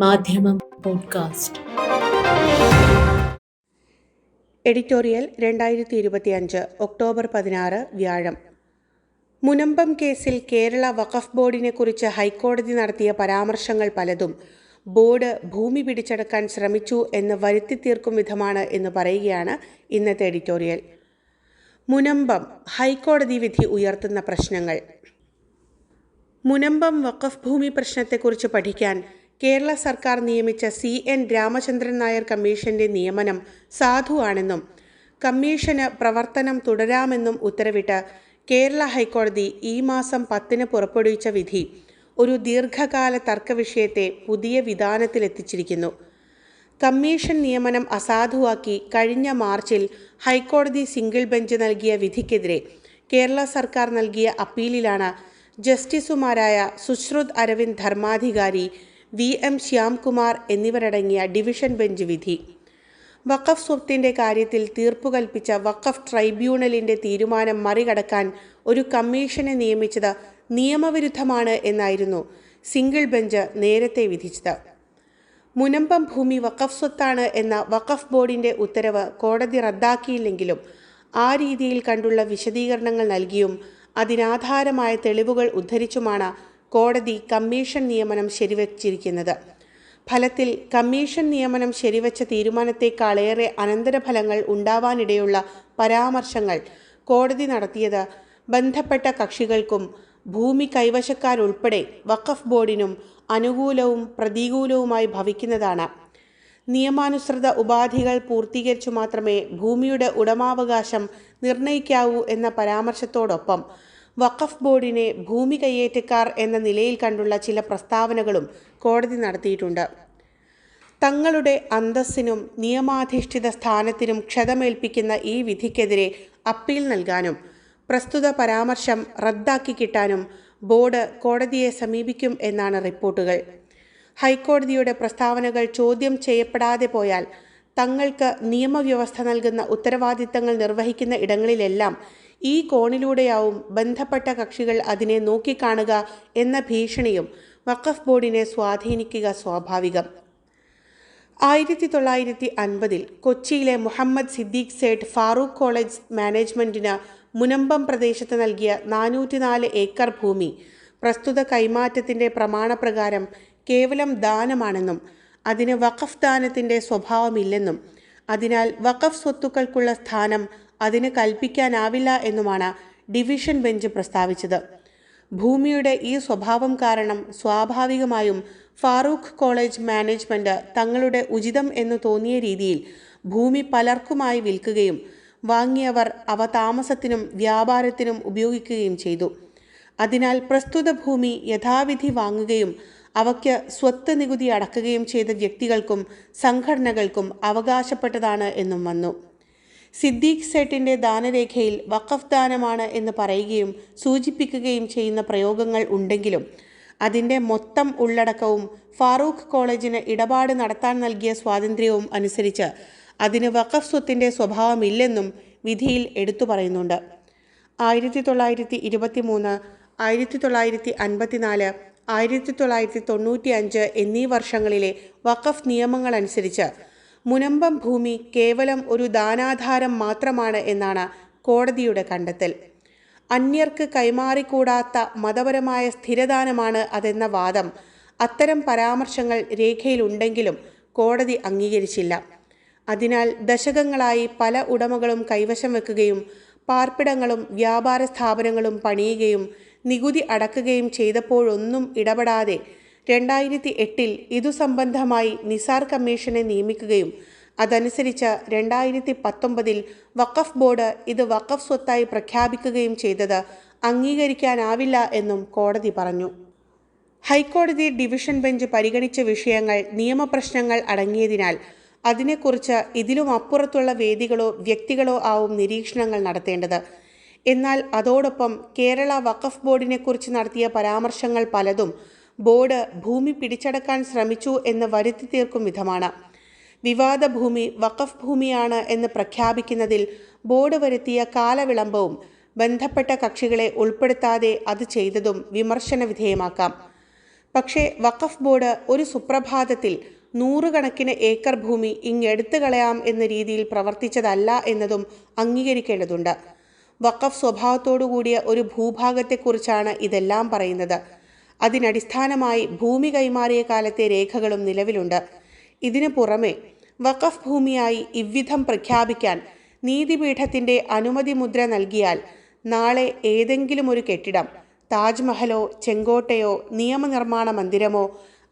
മാധ്യമം podcast. Editorial രണ്ടായിരത്തി ഇരുപത്തി അഞ്ച് ഒക്ടോബർ പതിനാറ് വ്യാഴം. മുനമ്പം കേസിൽ കേരള വഖഫ് ബോർഡിനെ കുറിച്ച് ഹൈക്കോടതി നടത്തിയ പരാമർശങ്ങൾ പലതും ബോർഡ് ഭൂമി പിടിച്ചെടുക്കാൻ ശ്രമിച്ചു എന്ന് വരുത്തി തീർക്കും വിധമാണ് എന്ന് പറയുകയാണ് ഇന്നത്തെ എഡിറ്റോറിയൽ. മുനമ്പം ഹൈക്കോടതി വിധി ഉയർത്തുന്ന പ്രശ്നങ്ങൾ. മുനമ്പം വഖഫ് ഭൂമി പ്രശ്നത്തെക്കുറിച്ച് പഠിക്കാൻ കേരള സർക്കാർ നിയമിച്ച സി എൻ രാമചന്ദ്രൻ നായർ കമ്മീഷന്റെ നിയമനം സാധുവാണെന്നും കമ്മീഷന് പ്രവർത്തനം തുടരാമെന്നും ഉത്തരവിട്ട് കേരള ഹൈക്കോടതി ഈ മാസം പത്തിന് പുറപ്പെടുവിച്ച വിധി ഒരു ദീർഘകാല തർക്കവിഷയത്തെ പുതിയ വിധാനത്തിലെത്തിച്ചിരിക്കുന്നു. കമ്മീഷൻ നിയമനം അസാധുവാക്കി കഴിഞ്ഞ മാർച്ചിൽ ഹൈക്കോടതി സിംഗിൾ ബെഞ്ച് നൽകിയ വിധിക്കെതിരെ കേരള സർക്കാർ നൽകിയ അപ്പീലിലാണ് ജസ്റ്റിസുമാരായ സുശ്രുത് അരവിന്ദ് ധർമാധികാരി വി എം ശ്യാംകുമാർ എന്നിവരടങ്ങിയ ഡിവിഷൻ ബെഞ്ച് വിധി. വഖഫ് സ്വത്തിന്റെ കാര്യത്തിൽ തീർപ്പു കൽപ്പിച്ച വഖഫ് ട്രൈബ്യൂണലിന്റെ തീരുമാനം മറികടക്കാൻ ഒരു കമ്മീഷനെ നിയമിച്ചത് നിയമവിരുദ്ധമാണ് എന്നായിരുന്നു സിംഗിൾ ബെഞ്ച് നേരത്തെ വിധിച്ചത്. മുനമ്പം ഭൂമി വഖഫ് സ്വത്താണ് എന്ന വഖഫ് ബോർഡിന്റെ ഉത്തരവ് കോടതി റദ്ദാക്കിയില്ലെങ്കിലും ആ രീതിയിൽ കണ്ടുള്ള വിശദീകരണങ്ങൾ നൽകിയും അതിനാധാരമായ തെളിവുകൾ ഉദ്ധരിച്ചുമാണ് കോടതി കമ്മീഷൻ നിയമനം ശരിവച്ചിരിക്കുന്നത്. ഫലത്തിൽ കമ്മീഷൻ നിയമനം ശരിവച്ച തീരുമാനത്തെക്കാളേറെ അനന്തരഫലങ്ങൾ ഉണ്ടാവാനിടയുള്ള പരാമർശങ്ങൾ കോടതി നടത്തിയത് ബന്ധപ്പെട്ട കക്ഷികൾക്കും ഭൂമി കൈവശക്കാരുൾപ്പെടെ വഖഫ് ബോർഡിനും അനുകൂലവും പ്രതികൂലവുമായി ഭവിക്കുന്നതാണ്. നിയമാനുസൃത ഉപാധികൾ പൂർത്തീകരിച്ചു മാത്രമേ ഭൂമിയുടെ ഉടമാവകാശം നിർണയിക്കാവൂ എന്ന പരാമർശത്തോടൊപ്പം വഖഫ് ബോർഡിനെ ഭൂമി കയ്യേറ്റക്കാർ എന്ന നിലയിൽ കണ്ടുള്ള ചില പ്രസ്താവനകളും കോടതി നടത്തിയിട്ടുണ്ട്. തങ്ങളുടെ അന്തസ്സിനും നിയമാധിഷ്ഠിത സ്ഥാനത്തിനും ക്ഷതമേൽപ്പിക്കുന്ന ഈ വിധിക്കെതിരെ അപ്പീൽ നൽകാനും പ്രസ്തുത പരാമർശം റദ്ദാക്കി കിട്ടാനും ബോർഡ് കോടതിയെ സമീപിക്കും എന്നാണ് റിപ്പോർട്ടുകൾ. ഹൈക്കോടതിയുടെ പ്രസ്താവനകൾ ചോദ്യം ചെയ്യപ്പെടാതെ പോയാൽ തങ്ങൾക്ക് നിയമവ്യവസ്ഥ നൽകുന്ന ഉത്തരവാദിത്തങ്ങൾ നിർവഹിക്കുന്ന ഇടങ്ങളിലെല്ലാം ഈ കോണിലൂടെയാവും ബന്ധപ്പെട്ട കക്ഷികൾ അതിനെ നോക്കിക്കാണുക എന്ന ഭീഷണിയും വഖഫ് ബോർഡിനെ സ്വാധീനിക്കുക സ്വാഭാവികം. ആയിരത്തി തൊള്ളായിരത്തി അൻപതിൽ കൊച്ചിയിലെ മുഹമ്മദ് സിദ്ദീഖ് സേഠ് ഫാറൂഖ് കോളേജ് മാനേജ്മെന്റിന് മുനമ്പം പ്രദേശത്ത് നൽകിയ നാനൂറ്റിനാല് ഏക്കർ ഭൂമി പ്രസ്തുത കൈമാറ്റത്തിന്റെ പ്രമാണപ്രകാരം കേവലം ദാനമാണെന്നും അതിന് വഖഫ് ദാനത്തിന്റെ സ്വഭാവമില്ലെന്നും അതിനാൽ വഖഫ് സ്വത്തുക്കൾക്കുള്ള സ്ഥാനം അതിന് കൽപ്പിക്കാനാവില്ല എന്നുമാണ് ഡിവിഷൻ ബെഞ്ച് പ്രസ്താവിച്ചത്. ഭൂമിയുടെ ഈ സ്വഭാവം കാരണം സ്വാഭാവികമായും ഫാറൂഖ് കോളേജ് മാനേജ്മെന്റ് തങ്ങളുടെ ഉചിതം എന്ന് തോന്നിയ രീതിയിൽ ഭൂമി പലർക്കുമായി വിൽക്കുകയും വാങ്ങിയവർ അവ താമസത്തിനും വ്യാപാരത്തിനും ഉപയോഗിക്കുകയും ചെയ്തു. അതിനാൽ പ്രസ്തുത ഭൂമി യഥാവിധി വാങ്ങുകയും അവയ്ക്ക് സ്വത്ത് നികുതി അടക്കുകയും ചെയ്ത വ്യക്തികൾക്കും സംഘടനകൾക്കും അവകാശപ്പെട്ടതാണ് എന്നും വന്നു. സിദ്ദീഖ് സേട്ടിന്റെ ദാനരേഖയിൽ വഖഫ് ദാനമാണ് എന്ന് പറയുകയും സൂചിപ്പിക്കുകയും ചെയ്യുന്ന പ്രയോഗങ്ങൾ ഉണ്ടെങ്കിലും അതിന്റെ മൊത്തം ഉള്ളടക്കവും ഫാറൂഖ് കോളേജിന് ഇടപാട് നടത്താൻ നൽകിയ സ്വാതന്ത്ര്യവും അനുസരിച്ച് അതിന് വഖഫ് സ്വത്തിന്റെ സ്വഭാവമില്ലെന്നും വിധിയിൽ എടുത്തു പറയുന്നുണ്ട്. ആയിരത്തി തൊള്ളായിരത്തി ഇരുപത്തി മൂന്ന് ആയിരത്തി തൊള്ളായിരത്തി അൻപത്തിനാല് ആയിരത്തി തൊള്ളായിരത്തി തൊണ്ണൂറ്റി അഞ്ച് എന്നീ വർഷങ്ങളിലെ വഖഫ് നിയമങ്ങളനുസരിച്ച് മുനമ്പം ഭൂമി കേവലം ഒരു ദാനാധാരം മാത്രമാണ് എന്നാണ് കോടതിയുടെ കണ്ടെത്തൽ. അന്യർക്ക് കൈമാറിക്കൂടാത്ത മതപരമായ സ്ഥിരദാനമാണ് അതെന്ന വാദം. അത്തരം പരാമർശങ്ങൾ രേഖയിലുണ്ടെങ്കിലും കോടതി അംഗീകരിച്ചില്ല. അതിനാൽ ദശകങ്ങളായി പല ഉടമകളും കൈവശം വെക്കുകയും പാർപ്പിടങ്ങളും വ്യാപാര സ്ഥാപനങ്ങളും പണിയുകയും നികുതി അടക്കുകയും ചെയ്തപ്പോഴൊന്നും ഇടപെടാതെ രണ്ടായിരത്തി എട്ടിൽ ഇതു സംബന്ധമായി നിസാർ കമ്മീഷനെ നിയമിക്കുകയും അതനുസരിച്ച് രണ്ടായിരത്തി പത്തൊമ്പതിൽ വഖഫ് ബോർഡ് ഇത് വഖഫ് സ്വത്തായി പ്രഖ്യാപിക്കുകയും ചെയ്തത് അംഗീകരിക്കാനാവില്ല എന്നും കോടതി പറഞ്ഞു. ഹൈക്കോടതി ഡിവിഷൻ ബെഞ്ച് പരിഗണിച്ച വിഷയങ്ങൾ നിയമപ്രശ്നങ്ങൾ അടങ്ങിയതിനാൽ അതിനെക്കുറിച്ച് ഇതിലും അപ്പുറത്തുള്ള വേദികളോ വ്യക്തികളോ ആവും നിരീക്ഷണങ്ങൾ നടത്തേണ്ടത്. എന്നാൽ അതോടൊപ്പം കേരള വഖഫ് ബോർഡിനെക്കുറിച്ച് നടത്തിയ പരാമർശങ്ങൾ പലതും ബോർഡ് ഭൂമി പിടിച്ചടക്കാൻ ശ്രമിച്ചു എന്ന് വരുത്തി തീർക്കും വിധമാണ്. വിവാദ ഭൂമി വഖഫ് ഭൂമിയാണ് എന്ന് പ്രഖ്യാപിക്കുന്നതിൽ ബോർഡ് വരുത്തിയ കാലവിളംബവും ബന്ധപ്പെട്ട കക്ഷികളെ ഉൾപ്പെടുത്താതെ അത് ചെയ്തതും വിമർശന വിധേയമാക്കാം. പക്ഷേ വഖഫ് ബോർഡ് ഒരു സുപ്രഭാതത്തിൽ നൂറുകണക്കിന് ഏക്കർ ഭൂമി ഇങ്ങെടുത്തു കളയാം എന്ന രീതിയിൽ പ്രവർത്തിച്ചതല്ല എന്നതും അംഗീകരിക്കേണ്ടതുണ്ട്. വഖഫ് സ്വഭാവത്തോടുകൂടിയ ഒരു ഭൂഭാഗത്തെക്കുറിച്ചാണ് ഇതെല്ലാം പറയുന്നത്. അതിനടിസ്ഥാനമായി ഭൂമി കൈമാറിയ കാലത്തെ രേഖകളും നിലവിലുണ്ട്. ഇതിനു പുറമെ വഖഫ് ഭൂമിയായി ഇவ்விധം പ്രഖ്യാപിക്കാൻ നീതിപീഠത്തിന്റെ അനുമതി മുദ്ര നൽകിയാൽ നാളെ ഏതെങ്കിലും ഒരു കെട്ടിടം താജ്മഹലോ ചെങ്കോട്ടയോ നിയമനിർമ്മാണ മന്ദിരമോ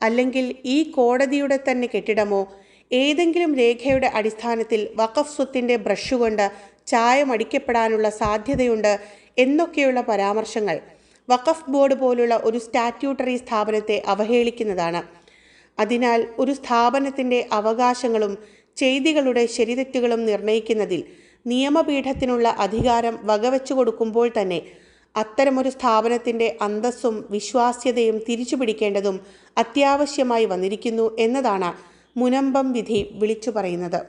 അല്ലെങ്കിൽ ഈ കോടതിയുടെ തന്നെ കെട്ടിടമോ ഏതെങ്കിലും രേഖയുടെ അടിസ്ഥാനത്തിൽ വഖഫ് സ്വത്തിന്റെ ബ്രഷുകൊണ്ട് ചായമടിക്കപ്പെടാനുള്ള സാധ്യതയുണ്ട് എന്നൊക്കെയുള്ള പരാമർശങ്ങൾ വഖഫ് ബോർഡ് പോലുള്ള ഒരു സ്റ്റാറ്റ്യൂട്ടറി സ്ഥാപനത്തെ അവഹേളിക്കുന്നതാണ്. അതിനാൽ ഒരു സ്ഥാപനത്തിന്റെ അവകാശങ്ങളും ചെയ്തികളുടെ ശരിതെറ്റുകളും നിർണയിക്കുന്നതിൽ നിയമപീഠത്തിനുള്ള അധികാരം വകവെച്ചു കൊടുക്കുമ്പോൾ തന്നെ അത്തരമൊരു സ്ഥാപനത്തിന്റെ അന്തസ്സും വിശ്വാസ്യതയും തിരിച്ചുപിടിക്കേണ്ടതും അത്യാവശ്യമായി വന്നിരിക്കുന്നു എന്നതാണ് മുനമ്പം വിധി വിളിച്ചു പറയുന്നത്.